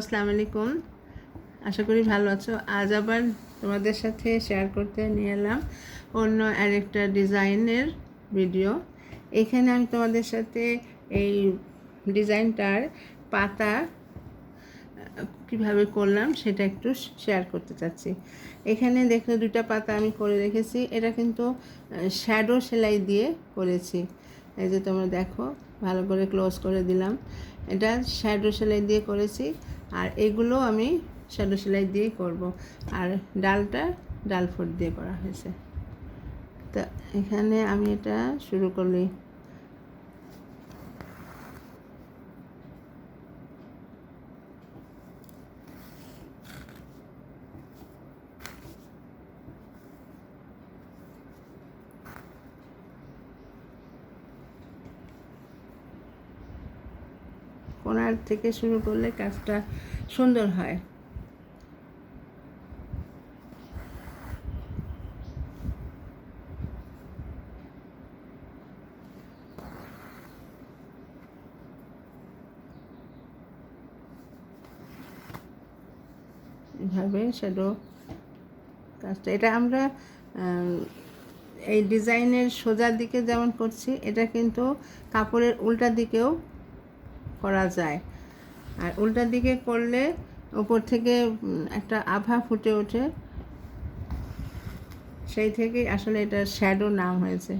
আসসালামু আলাইকুম। আশা করি ভালো আছো। আজ আবার তোমাদের সাথে শেয়ার করতে নিয়ে এলাম অন্য আরেকটা ডিজাইনের ভিডিও এখানে আমি তোমাদের সাথে এই ডিজাইনটার পাতা কীভাবে করলাম সেটা একটু শেয়ার করতে চাচ্ছি। এখানে দেখো দুটা পাতা আমি করে রেখেছি। এটা কিন্তু শ্যাডো সেলাই দিয়ে করেছি। এই যে তোমরা দেখো ভালো করে ক্লোজ করে দিলাম। এটা শ্যাডো সেলাই দিয়ে করেছি আর এগুলো আমি শ্যাডো সেলাই দিয়েই করব। আর ডালটা ডাল ফুট দিয়ে করা হয়েছে। তা এখানে আমি এটা শুরু করলি। কোনার থেকে শুরু করলে কাজটা সুন্দর হয়। এভাবে শ্যাডো কাজটা। এটা আমরা এই ডিজাইনের সোজা দিকে যেমন করছি, এটা কিন্তু কাপড়ের উল্টা দিকেও করা যায়। আর উল্টা দিকে করলে উপর থেকে একটা আভা ফুটে ওঠে। সেই থেকেই আসলে এটা শ্যাডো নাম হয়েছে।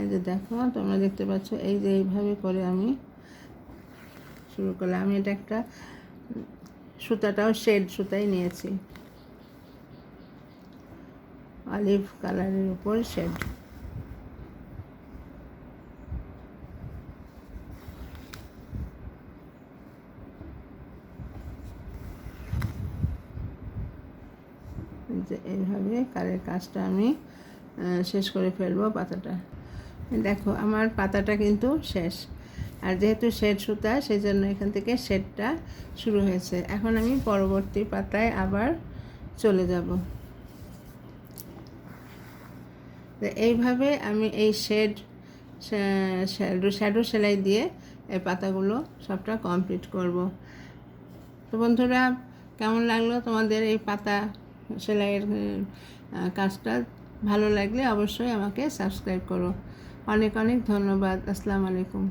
এই যে দেখো, তোমরা দেখতে পাচ্ছ, এই যে এইভাবে করে আমি শুরু করলাম। আমি এটা একটা সুতাটাও শেড সুতাই নিয়েছি। অলিভ কালারের উপর শেড। যে এইভাবে কালের কাজটা আমি শেষ করে ফেলব পাতাটা। দেখো, আমার পাতাটা কিন্তু শেষ। আর যেহেতু শেড সুতা সেই জন্য এখান থেকে শেডটা শুরু হয়েছে। এখন আমি পরবর্তী পাতায় আবার চলে যাব। এইভাবে আমি এই শেড শ্যাডো সেলাই দিয়ে এই পাতাগুলো সবটা কমপ্লিট করব। তো বন্ধুরা, কেমন লাগল তোমাদের এই পাতা সেলাইয়ের কাজটা ভালো লাগলে অবশ্যই আমাকে সাবস্ক্রাইব করো। অনেক অনেক ধন্যবাদ। আসসালামু আলাইকুম।